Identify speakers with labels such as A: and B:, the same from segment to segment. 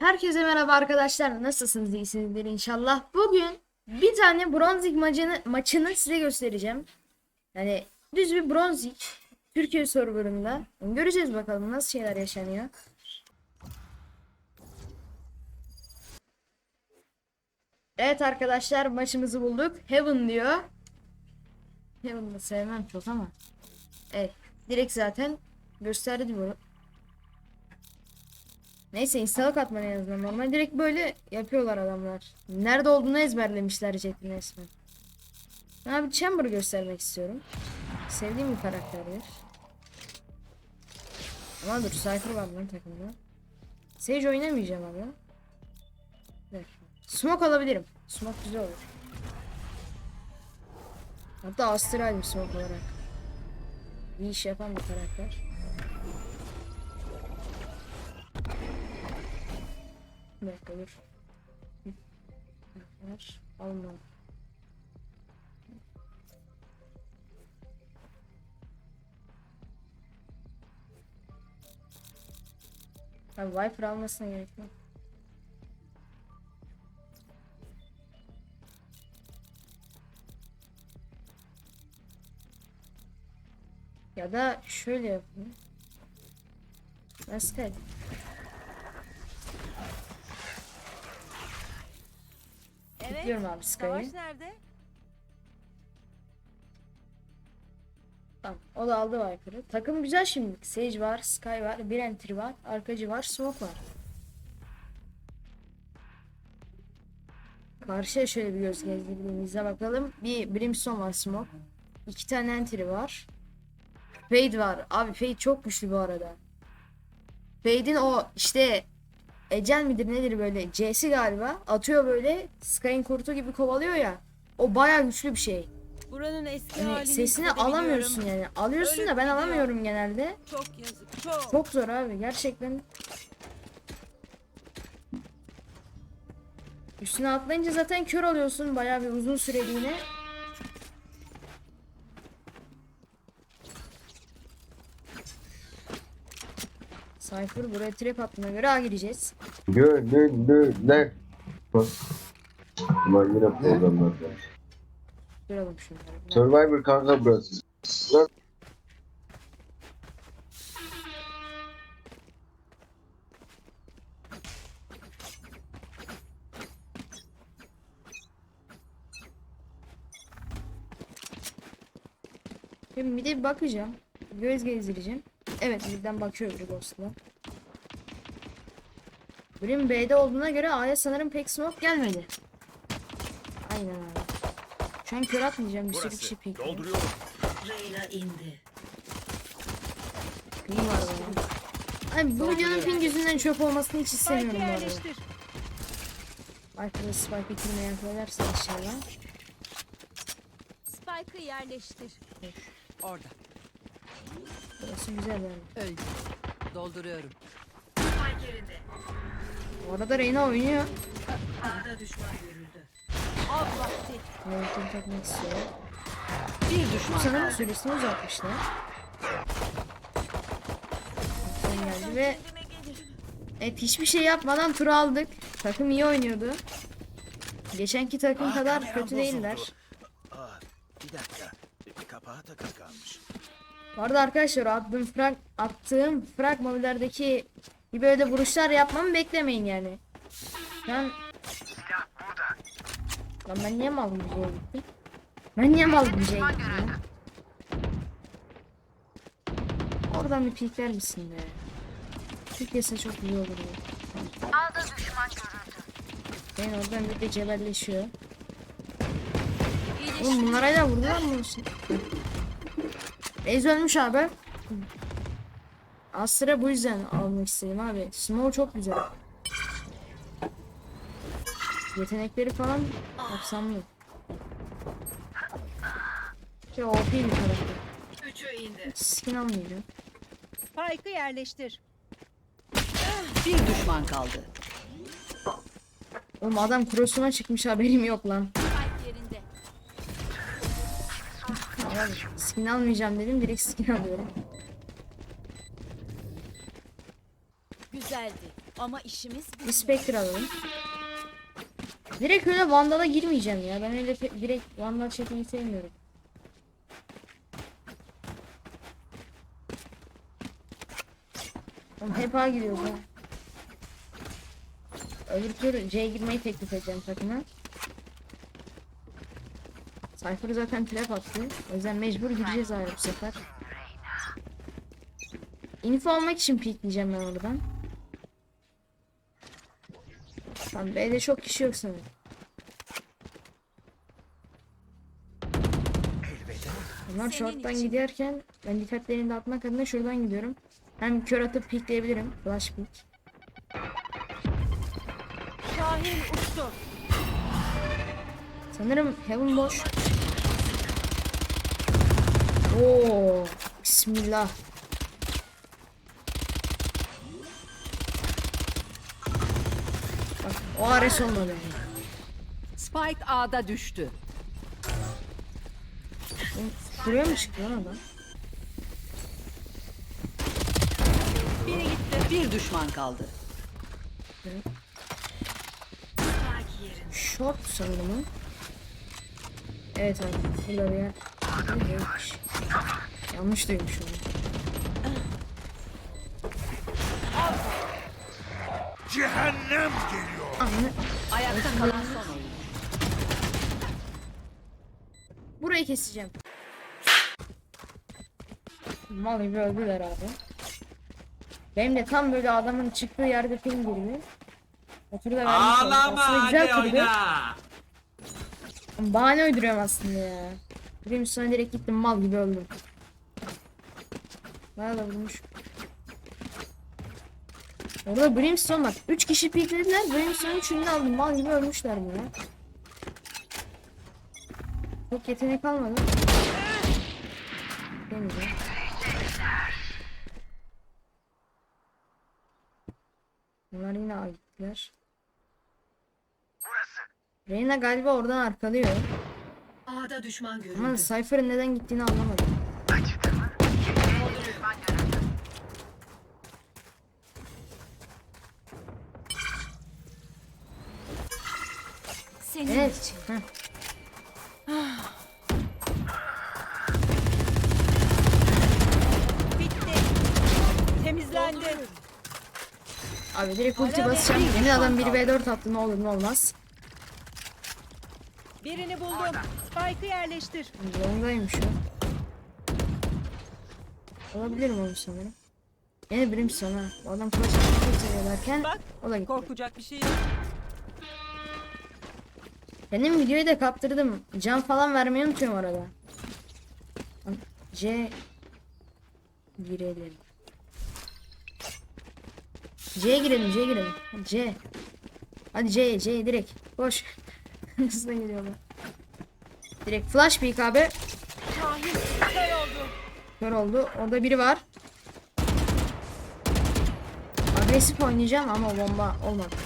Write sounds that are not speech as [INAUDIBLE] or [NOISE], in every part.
A: Herkese merhaba arkadaşlar. Nasılsınız? İyisinizdir inşallah. Bugün bir tane bronzik maçını, maçını size göstereceğim. Yani düz bir bronzik. Türkiye serverında. Göreceğiz bakalım nasıl şeyler yaşanıyor. Evet arkadaşlar maçımızı bulduk. Heaven diyor. Heaven'ı sevmem çok ama. Evet. Direkt zaten gösterdi bunu. Neyse installak atman en azından. Normal direkt böyle yapıyorlar adamlar. Nerede olduğunu ezberlemişler Jet'in resmen. Abi Chamber'ı göstermek istiyorum. Sevdiğim bir karakterdir. Ama dur Cypher var lan takımda. Sage oynamayacağım abi. Dur. Smoke alabilirim. Smoke güzel olur. Hatta Astral'im smoke olarak. İyi iş yapan bir karakter. Bir dakika dur. Ver. Alma. Abi Viper almasına gerek yok. Ya da şöyle yapayım. Nasıl Gidiyorum abi Sky'ı.
B: Savaş nerede?
A: Tamam. O da aldı Viper'ı. Takım güzel şimdi. Sage var, Sky var, bir entry var, arkacı var, smoke var. Karşıya şöyle bir göz gezdirdiğimizde bakalım. Bir Brimstone var smoke. İki tane entry var. Fade var. Abi Fade çok güçlü bu arada. Fade'in o işte Ecel midir nedir böyle C'si galiba atıyor böyle Sky'ın kurtu gibi kovalıyor ya. O baya güçlü bir şey.
B: Buranın eski
A: Yani sesini alamıyorsun yani. Alıyorsun
B: Öyle
A: da ben alamıyorum genelde.
B: Çok yazık. Çok.
A: Çok zor abi gerçekten. Üstüne atlayınca zaten kör oluyorsun bayağı bir uzun süreliğine. Cypher buraya trap attığına göre A gireceğiz.
C: Gönüllüler. Bak. Bunlar yine programlarda.
A: Duralım şunları.
C: Survivor kanka burası. Lan
A: Şimdi bir de bir bakacağım. Göz gezdireceğim. Evet birden bakıyor bir ghost'la. Brim B'de olduğuna göre A'ya sanırım pek smoke gelmedi. Aynen abi. Şu an kör atmayacağım bir sürü kişi pik.
D: Dolduruyorum.
E: Reyna indi.
A: Ping var benim. Abi bu videonun ping yüzünden çöp olmasını hiç istemiyorum bu arada.
B: yerleştir.
A: Arkada spike bitirmeyen koyarsa inşallah.
B: Spike'ı yerleştir.
F: Orada.
A: Burası güzel yani.
F: Öldü. Dolduruyorum.
A: Bu arada Reyna oynuyor.
E: A'da düşman görüldü.
B: Av vakti.
A: Molotof takmak istiyor.
F: Bir düşman
A: Sanırım
F: kaldı.
A: süresini uzatmışlar. Sen geldi ve Evet hiçbir şey yapmadan tur aldık. Takım iyi oynuyordu. Geçenki takım
D: Ah,
A: kadar kötü değiller.
D: bozuldu. Aa, bir dakika. Bir kapağı takılı kalmış.
A: Bu arada arkadaşlar attığım frag attığım fragmanlardaki gibi öyle vuruşlar yapmamı beklemeyin yani. Ben Lan ben niye mal gittim? Ben niye mal gittim? Oradan bir pikler misin be? Piklese çok iyi olur ya. Alda düşman Ben oradan bir de cebelleşiyor. Oğlum bunlar hala vurdular mı? Ez ölmüş abi. Astra bu yüzden almak istedim abi. Snow çok güzel. Yetenekleri falan kapsamlı. Şey OP bir karakter.
E: Üçü indi.
A: Skin almayacağım.
B: Spike'ı yerleştir.
F: Bir düşman kaldı.
A: Oğlum adam cross'uma çıkmış haberim yok lan. Abi, skin almayacağım dedim direkt skin alıyorum.
B: Güzeldi. Ama işimiz
A: Bir Spectre alalım. Direkt öyle Vandal'a girmeyeceğim ya. Ben öyle direkt Vandal çekmeyi sevmiyorum. Oğlum hep A gidiyoruz ha. Öbür tur C'ye girmeyi teklif edeceğim takıma. Cypher zaten trap attı. O yüzden mecbur gireceğiz ayrı bu sefer. Info almak için pikleyeceğim ben oradan. Tamam B'de çok kişi yok sanırım.
B: Senin
A: short'tan giderken ben dikkatlerini dağıtmak adına şuradan gidiyorum. Hem kör atıp pikleyebilirim. Flash pick.
B: Şahin uçtu.
A: Sanırım Heaven boş. Oo, Bismillah. Bak o Ares olmadı.
F: Spike A'da düştü.
A: Şuraya mı çıktı lan adam?
F: Biri gitti. Bir düşman kaldı.
A: Short sanırım. Evet abi burada bir yer. Değilmiş. Yanlış duymuş onu.
D: Cehennem geliyor.
A: Anne.
F: Ayakta kalan son oyun.
A: Burayı keseceğim. Mal gibi öldüler abi. Benim de tam böyle adamın çıktığı yerde ping gibi. Otur da vermiş olduk. Aslında
G: Ağlama
A: güzel
G: hadi oyna.
A: Bahane uyduruyorum aslında ya. Benim sonra direkt gittim mal gibi öldüm. Bayağı da vurmuş. Orada Brimstone bak. 3 kişi piklediler. Brimstone 3'ünü de aldım. Mal gibi ölmüşler ya. Çok yetenek almadı. Demeyeceğim. Bunlar yine A gittiler. Reyna galiba oradan arkalıyor.
E: A'da düşman görüldü.
A: Ama Cypher'ın neden gittiğini anlamadım. Evet.
B: Bitti. Temizlendi.
A: Abi direkt ulti basacağım. Yeni adam 1v4 attı ne olur ne olmaz.
B: Birini buldum. Spike'ı yerleştir.
A: Yolundaymış o. Olabilir mi onu sanırım? Yine Brimstone ha. O adam kılıç atmayı seviyorlarken
B: Bak,
A: o da gitti.
B: Korkacak bir şey yok.
A: Benim videoyu da kaptırdım. Can falan vermeyi unutuyorum arada. C girelim. C'ye girelim, C'ye girelim. C. Hadi C, C direkt. Koş. [LAUGHS] Hızlı geliyorlar. Direkt flash peek abi.
B: Şahin kör oldu.
A: Kör oldu. Orada biri var. Agresif oynayacağım ama bomba olmadı.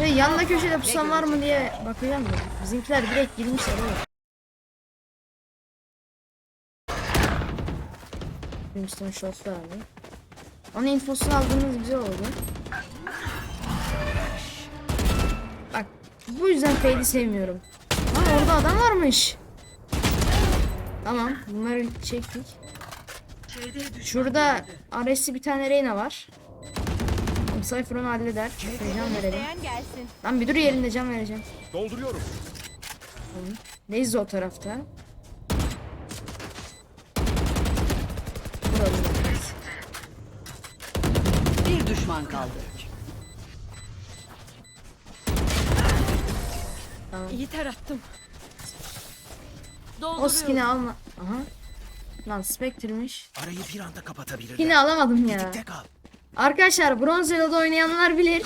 A: Ve yanında köşede pusan var mı diye bakacağım da. Bizimkiler direkt girmişler oğlum. Brimstone shot'ta abi. Onun infosunu aldığımız güzel oldu. Bak bu yüzden Fade'i sevmiyorum. Ama orada adam varmış. Tamam bunları çektik. Şurada. Ares'i bir tane Reyna var. Tamam, Cypher onu halleder. Şöyle can verelim.
B: Gelsin.
A: Lan bir dur yerinde can vereceğim.
D: Dolduruyorum.
A: Neyse o tarafta. Burada
F: Bir düşman kaldı.
B: İyi tarattım.
A: O skin'i alma. Aha. Lan Spectre'miş.
D: Arayı bir anda kapatabilirler.
A: Skin'i alamadım ya.
D: Tetikte kal.
A: Arkadaşlar Bronz Elo'da oynayanlar bilir.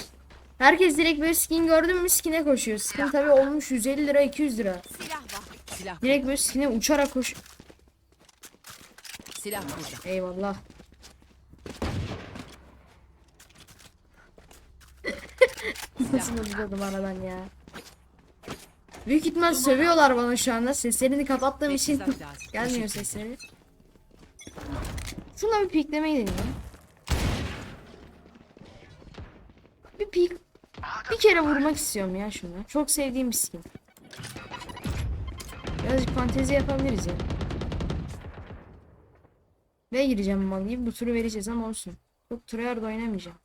A: Herkes direkt böyle skin gördün mü skin'e koşuyor. Skin tabi olmuş 150 lira 200 lira.
B: Silah var.
F: Silah
A: Direkt böyle skin'e uçarak koş.
F: silah burada.
A: Eyvallah. Nasıl özledim aradan ya. Büyük ihtimal sövüyorlar bana şu anda. Seslerini kapattığım için gelmiyor sesleri. Şuna bir piklemeyi deneyeyim. Bir pik bir kere vurmak istiyorum ya şunu. Çok sevdiğim bir skin. Birazcık fantezi yapabiliriz ya. Ve gireceğim mal gibi bu turu vereceğiz ama olsun. Çok tryhard oynamayacağım.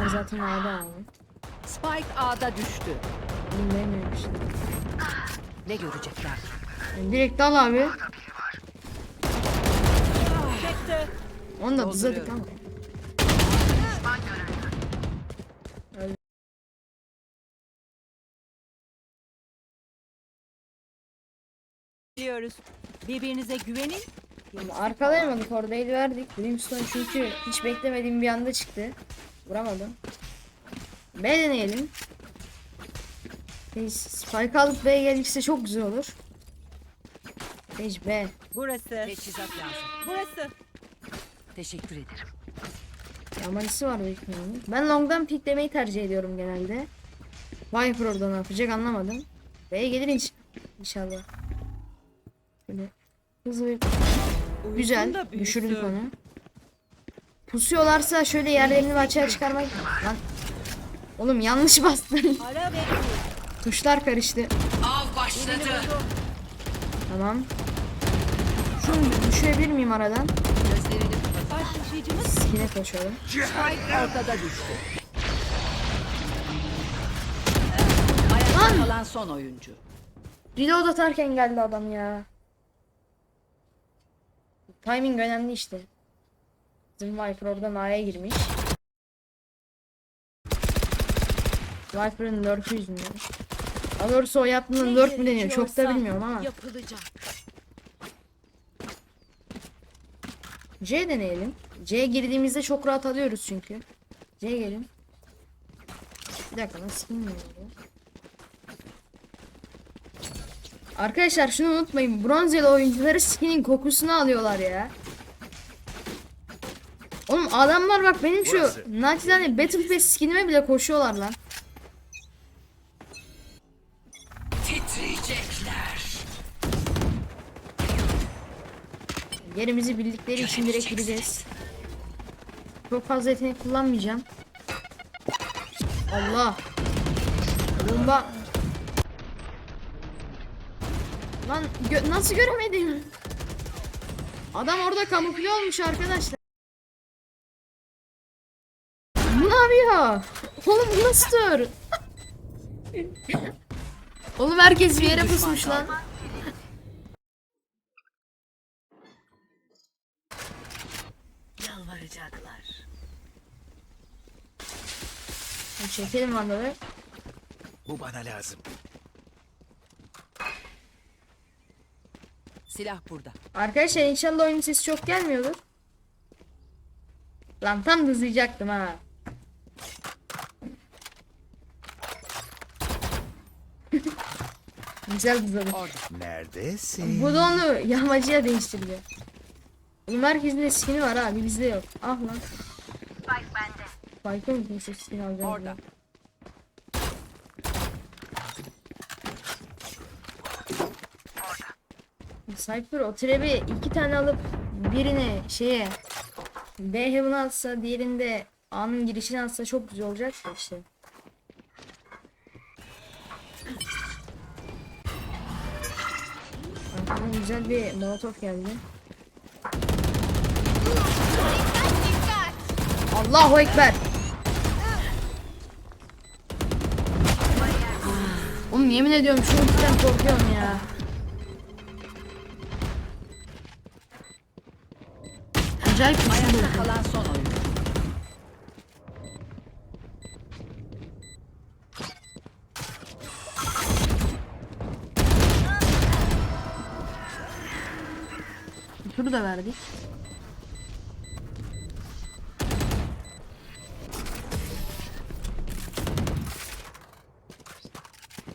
A: Ben zaten A'da abi.
F: Spike A'da düştü.
A: Bilmiyorum işte.
F: Ne görecekler?
A: Yani direkt al abi. Onu da
F: Dolduruyorum.
A: ama.
B: Biliyoruz. Birbirinize güvenin.
A: Arkalayamadık orada el verdik. Brimstone çünkü hiç beklemediğim bir anda çıktı. Vuramadım. B deneyelim. Biz Spike alıp B'ye gelirse çok güzel olur. Page B.
B: Burası.
F: Teçhizat lazım.
B: Burası.
F: Teşekkür ederim.
A: Yamanisi var büyük ihtimalle. Ben long'dan piklemeyi tercih ediyorum genelde. Viper orada ne yapacak anlamadım. B'ye gelir inş inşallah. Böyle hızlı bir... Güzel. Düşürdük onu. Pusuyorlarsa şöyle yerlerini açığa çıkarmak... Lan. Oğlum yanlış bastın. Tuşlar karıştı.
F: Av başladı.
A: Tamam. Şunu düşürebilir miyim aradan?
F: Gözlerini
B: taşıyıcımız
A: Skine koşalım.
F: Spike ortada düştü. Ayakta kalan son oyuncu.
A: Reload atarken geldi adam ya. Timing önemli işte. Bizim Viper oradan A'ya girmiş. Viper'ın lurk'ü yüzünden. Daha doğrusu o yaptığında lurk mu deniyor çok da bilmiyorum ama.
B: Yapılacak.
A: C deneyelim. C girdiğimizde çok rahat alıyoruz çünkü. C gelin. Bir dakika nasıl bilmiyorum. Arkadaşlar şunu unutmayın. Bronzeli oyuncuları [LAUGHS] skinin kokusunu alıyorlar ya. Oğlum adamlar bak benim şu
D: Burası.
A: naçizane Battle Pass skinime bile koşuyorlar lan. Yerimizi bildikleri için direkt gireceğiz. Çok fazla yetenek kullanmayacağım. Allah. Bomba. Lan gö- nasıl göremedim? Adam orada kamufle olmuş arkadaşlar. Bu ne yapıyor? Oğlum bu nasıl tur? [LAUGHS] Oğlum herkes bir yere pusmuş lan.
F: kaldı.
E: Yalvaracaklar.
A: Çekelim vandalı.
D: Bu bana lazım.
F: Silah burada.
A: Arkadaşlar inşallah oyunun sesi çok gelmiyordur. Lan tam hızlayacaktım ha. [LAUGHS] Güzel hızladı.
D: Neredesin?
A: Bu da onu yağmacıya değiştirdi. Herkesin de skini var ha bir bizde yok. Ah lan. Mı kimse skin alacağım
F: Orada.
A: Cypher o trebi iki tane alıp birini şeye B heaven'a atsa diğerinde A'nın girişine atsa çok güzel olacak işte. Arkadan güzel bir molotof geldi. Allahu Ekber. Oğlum yemin ediyorum şu ultiden korkuyorum ya. Acayip güçlü bu
F: Ayakta
A: ulti.
F: kalan son oyuncu.
A: Turu da verdik.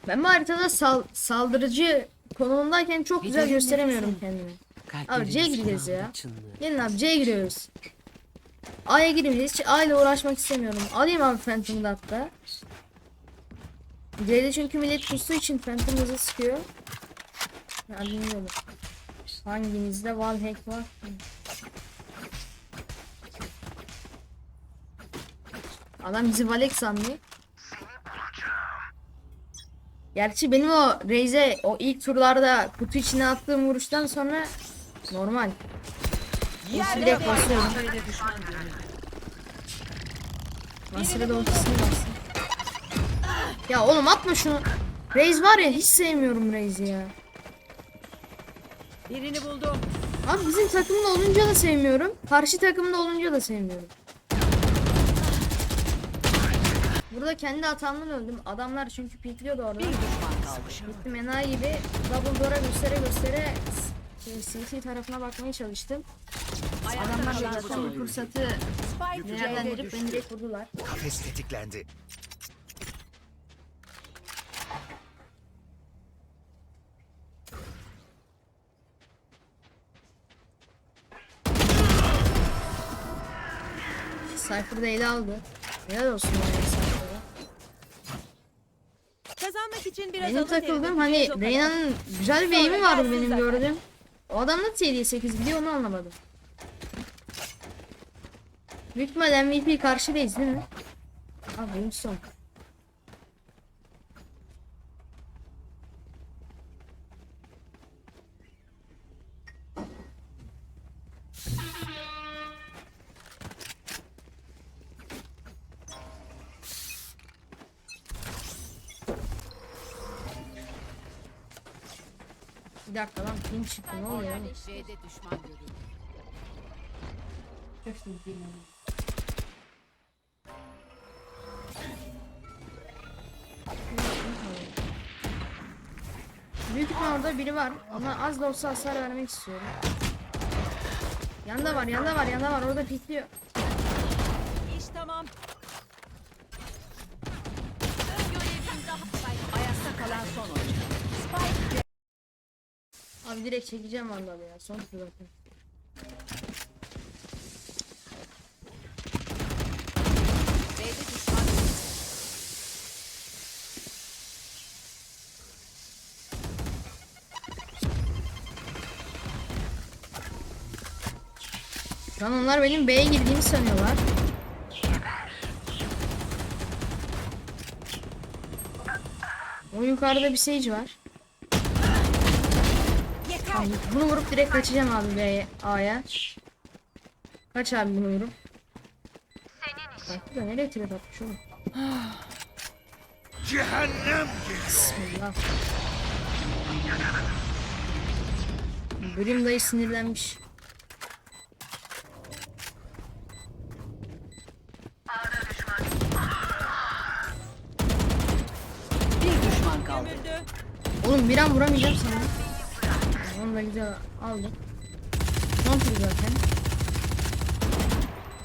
A: Ben bu haritada sal- saldırıcı konumundayken çok güzel gösteremiyorum kendimi. Abi C'ye gideceğiz ya. Gelin abi C'ye giriyoruz. A'ya girmeyeceğiz. Hiç A ile uğraşmak istemiyorum. Alayım abi Phantom'ı da hatta. C'de çünkü millet pustu için Phantom hızı sıkıyor. Ya bilmiyorum. Hanginizde hack var? Adam bizi Valek sandı. Gerçi benim o Raze'e o ilk turlarda kutu içine attığım vuruştan sonra normal. Basıyorum.
E: B'de düşman görüldü.
A: Nasır'ı da ortasını bastım. Ya oğlum atma şunu. Raze var ya hiç sevmiyorum Raze'i ya.
B: Birini buldum.
A: Abi bizim takımda olunca da sevmiyorum. Karşı takımda olunca da sevmiyorum. Burada kendi hatamdan öldüm. Adamlar çünkü pikliyordu orada.
F: Bir düşman kaldı.
A: Gittim enayi gibi double door'a göstere göstere s- CT tarafına bakmaya çalıştım. Adamlar da zaten fırsatı
B: Spike C'de
A: değerlendirip beni direkt vurdular.
D: Kafes tetiklendi.
A: Cypher da ele aldı. Helal olsun yani
B: için biraz
A: Benim takıldığım hani. Reyna'nın güzel bir aim'i vardı benim
B: zaten.
A: gördüğüm. O adam nasıl seviye 8 biliyor onu anlamadım. Büyük ihtimal MVP karşıdayız değil mi? Abi benim Bir dakika lan film çıktı ne oluyor?
F: C'de düşman görüldü.
A: Büyük ihtimal orada biri var. Ona az da olsa hasar vermek istiyorum. Yanda var, yanda var, yanda var. Orada pikliyor. Abi direkt çekeceğim vallahi ya. Son tur zaten.
F: B'de düşman görüldü.
A: Şu an onlar benim B'ye girdiğimi sanıyorlar. O yukarıda bir Sage var. Bunu vurup direkt kaçacağım abi B'ye, A'ya. Kaç abi bunu vurup. Bak bu da nereye trap atmış oğlum.
D: Cehennem
A: Bismillah. Bölüm dayı sinirlenmiş.
F: Bir düşman kaldı.
A: Oğlum bir an vuramayacağım sana. Onu da güzel aldım. Son tur zaten.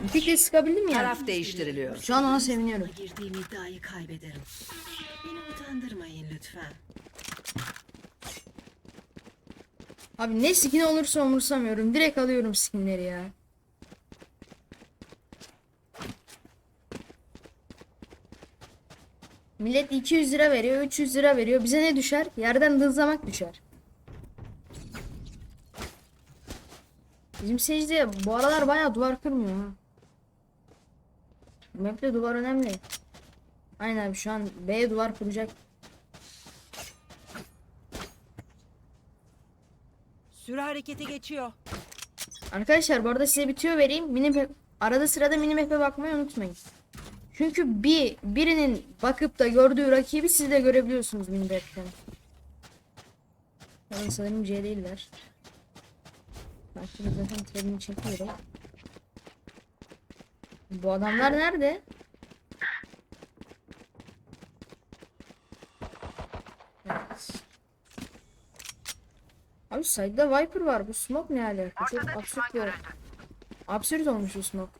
A: Müthiş sıkabildim ya.
F: Taraf değiştiriliyor.
A: Şu an ona seviniyorum.
E: Girdiğim iddiayı kaybederim. Beni utandırmayın lütfen.
A: Abi ne skin olursa umursamıyorum. Direkt alıyorum skinleri ya. Millet 200 lira veriyor, 300 lira veriyor. Bize ne düşer? Yerden hızlamak düşer. Bizim secde bu aralar bayağı duvar kırmıyor ha. Map'te duvar önemli. Aynen abi şu an B duvar kuracak.
B: Sürü harekete geçiyor.
A: Arkadaşlar bu arada size bir tüyo vereyim. Mini arada sırada mini map'e bakmayı unutmayın. Çünkü bir birinin bakıp da gördüğü rakibi siz de görebiliyorsunuz mini map'ten. Sanırım C değiller. Ben şimdi zaten trebini çekiyorum. Bu adamlar nerede? Evet. Abi side'da Viper var. Bu smoke ne alaka? Çok absürt bir Absürt olmuş bu smoke.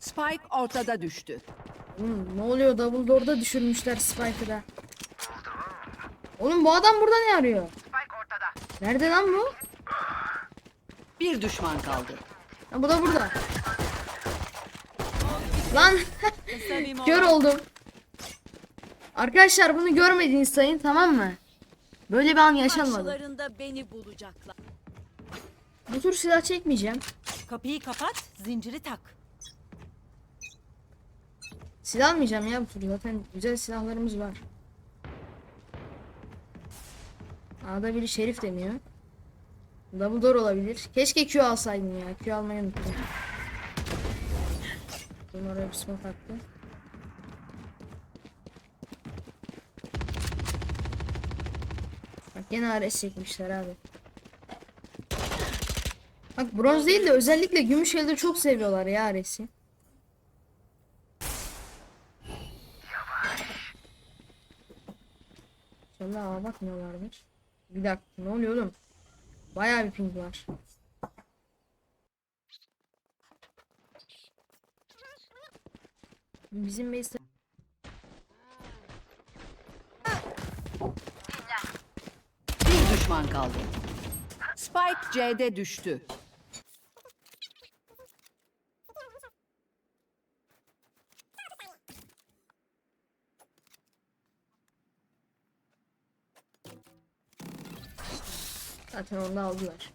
F: Spike ortada düştü.
A: Oğlum ne oluyor? Double door'da düşürmüşler Spike'ı da. Oğlum bu adam burada ne arıyor? Nerede lan bu?
F: Bir düşman kaldı.
A: Ha, bu da burada. Lan [LAUGHS] kör oldum. Arkadaşlar bunu görmediğiniz sayın tamam mı? Böyle bir an yaşanmadı.
B: Karşılarında beni bulacaklar.
A: Bu tur silah çekmeyeceğim.
B: Kapıyı kapat, zinciri tak.
A: Silah almayacağım ya bu tur zaten güzel silahlarımız var. A'da biri şerif deniyor. Double door olabilir. Keşke Q alsaydım ya. Q almayı unuttum. Bunun oraya bir smoke attı. Bak gene Ares çekmişler abi. Bak bronz değil de özellikle gümüş elde çok seviyorlar ya Ares'i. İnşallah ağa bakmıyorlardır. Bir dakika ne oluyor oğlum? Bayağı bir ping var. Bizim base
F: Bir düşman kaldı. Spike C'de düştü.
A: Zaten onu da aldılar.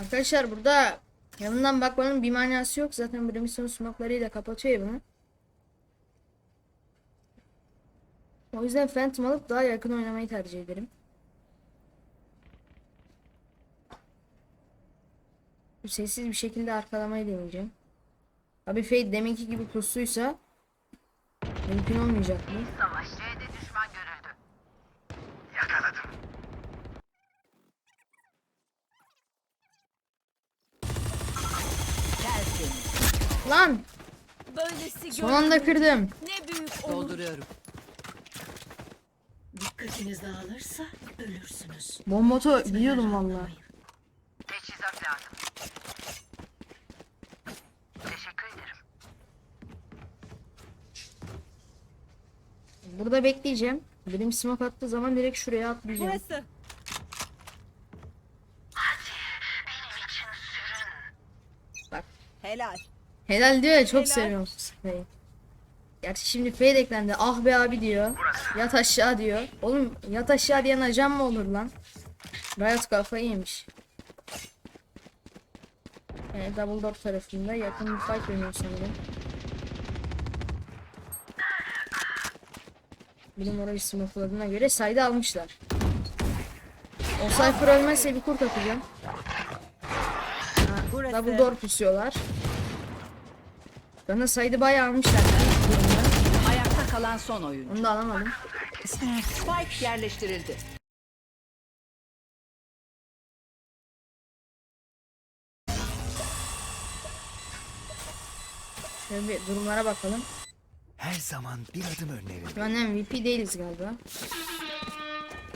A: Arkadaşlar burada yanından bakmanın bir manası yok. Zaten Brimstone smoke'larıyla kapatıyor bunu. O yüzden Phantom alıp daha yakın oynamayı tercih ederim. Sessiz bir şekilde arkalamayı deneyeceğim. Abi Fade deminki gibi pusluysa mümkün olmayacak mı? Lan
B: Böylesi
A: son anda kırdım.
B: Ne büyük onur.
F: Dolduruyorum.
E: Dikkatiniz dağılırsa ölürsünüz.
A: Bombotu biliyordum valla. Burada bekleyeceğim. Benim smoke attığı zaman direkt şuraya atlayacağım.
B: Burası.
A: Bak.
B: Helal.
A: Helal diyor ya çok
B: Helal.
A: seviyorum Fade'i. Gerçi şimdi Fade eklendi. Ah be abi diyor. Yat aşağı diyor. Oğlum yat aşağı diyen ajan mı olur lan? Riot kafayı yemiş. Yani double door tarafında yakın bir fight dönüyor sanırım. Bilim orayı smokeladığına göre sayda almışlar. O Cypher ölmezse bir kurt atacağım. Ha, double door pusuyorlar. Bana saydı bayağı almışlar.
F: Ayakta kalan son oyuncu.
A: Onu da alamadım.
F: Spike yerleştirildi.
A: Şöyle bir durumlara bakalım.
D: Her zaman bir adım önlerinde.
A: Şu MVP değiliz galiba.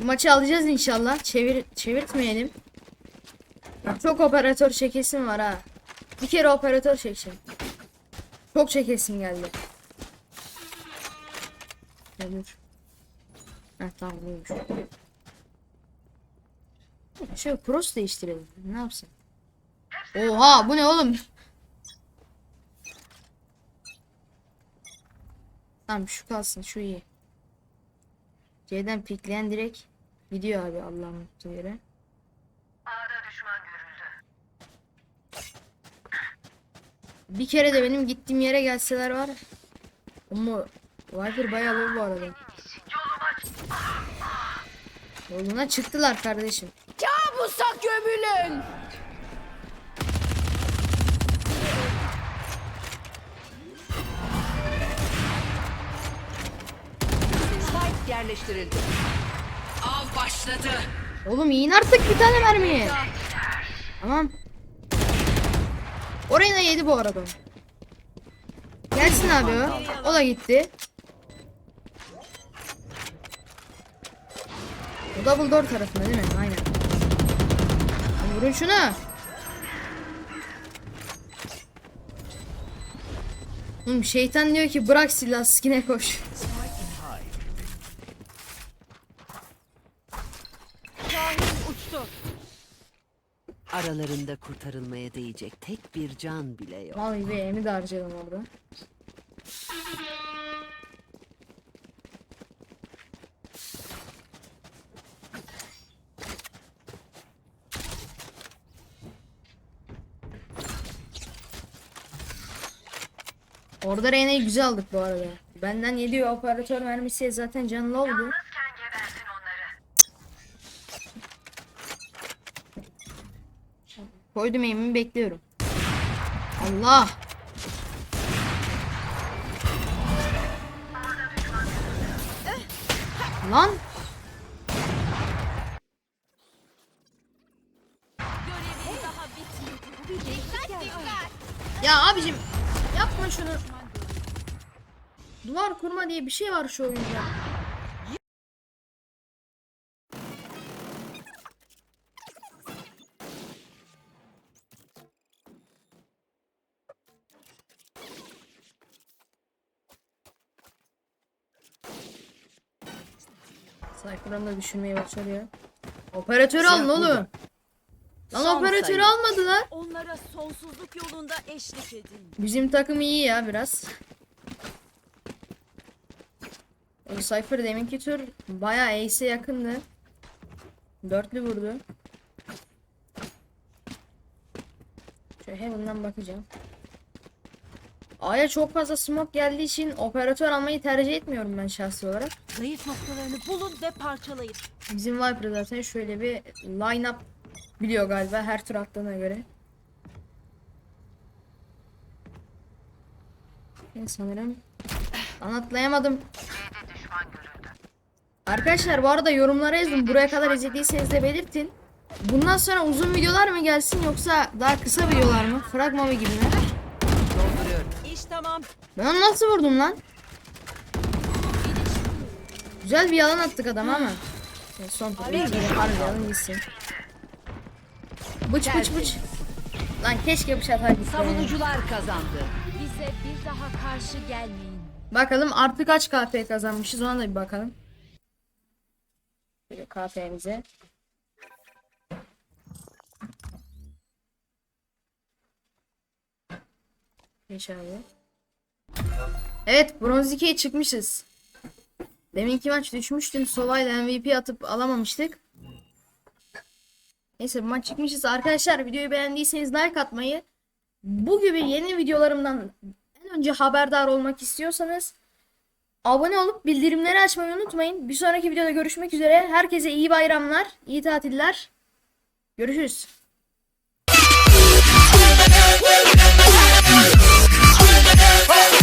A: Maçı alacağız inşallah. Çevir çevirtmeyelim. Çok operatör çekesim var ha. Bir kere operatör çekeceğim. Çok çekesim geldi. Dur. Heh tamam buymuş. Şöyle cross değiştirelim. Ne yapsın? Oha bu ne oğlum? Tamam şu kalsın şu iyi. C'den pikleyen direkt gidiyor abi Allah'ın unuttuğu yere. Bir kere de benim gittiğim yere gelseler var. Ama Viper bayağı low bu arada. Yoluna çıktılar kardeşim.
B: Kabusa gömülün.
F: Yerleştirildi. Av başladı.
A: Oğlum yiyin artık bir tane mermiyi. Tamam. Orayı da yedi bu arada. Gelsin abi o. O da gitti. O double door tarafında değil mi? Aynen. Vurun şunu. Oğlum şeytan diyor ki bırak silah skine koş.
F: Aralarında kurtarılmaya değecek tek bir can bile yok.
A: Mal gibi emi de harcayalım orada. Orada Reyna'yı güzel aldık bu arada. Benden 7 operatör vermişse zaten canlı oldu. Koydum aim'imi bekliyorum. Allah! Lan! Ya abicim yapma şunu. Duvar kurma diye bir şey var şu oyunda. Cypher'ın da düşünmeyi başarıyor. Operatörü alın
D: Silah
A: oğlum.
D: burada.
A: Lan
F: Son
A: operatörü
F: sayı.
A: almadılar.
B: Onlara sonsuzluk yolunda eşlik edin.
A: Bizim takım iyi ya biraz. O Cypher deminki tur bayağı ace'e yakındı. Dörtlü vurdu. Şöyle Heaven'dan bakacağım. A'ya çok fazla smoke geldiği için operatör almayı tercih etmiyorum ben şahsi olarak.
B: Zayıf noktalarını bulun ve parçalayın.
A: Bizim Viper zaten şöyle bir line up biliyor galiba her tur attığına göre. Ben sanırım anlatlayamadım. Arkadaşlar bu arada yorumlara yazın. Buraya kadar izlediyseniz de belirtin. Bundan sonra uzun videolar mı gelsin yoksa daha kısa videolar mı? Fragmanı gibi mi? Ben onu nasıl vurdum lan? Güzel bir yalan attık adam ama. Yani son tur bir harcayalım gitsin. Bıç bıç bıç. Lan keşke bıç ataydık.
F: Savunucular kazandı.
B: Bize bir daha karşı gelmeyin.
A: Bakalım artık kaç KP kazanmışız ona da bir bakalım. Şöyle KP'mize. Abi. Evet bronz 2'ye çıkmışız. Deminki maç düşmüştüm. Sova'yla MVP atıp alamamıştık. Neyse bu maç çıkmışız. Arkadaşlar videoyu beğendiyseniz like atmayı, bu gibi yeni videolarımdan en önce haberdar olmak istiyorsanız abone olup bildirimleri açmayı unutmayın. Bir sonraki videoda görüşmek üzere. Herkese iyi bayramlar, iyi tatiller. Görüşürüz.
G: Oh,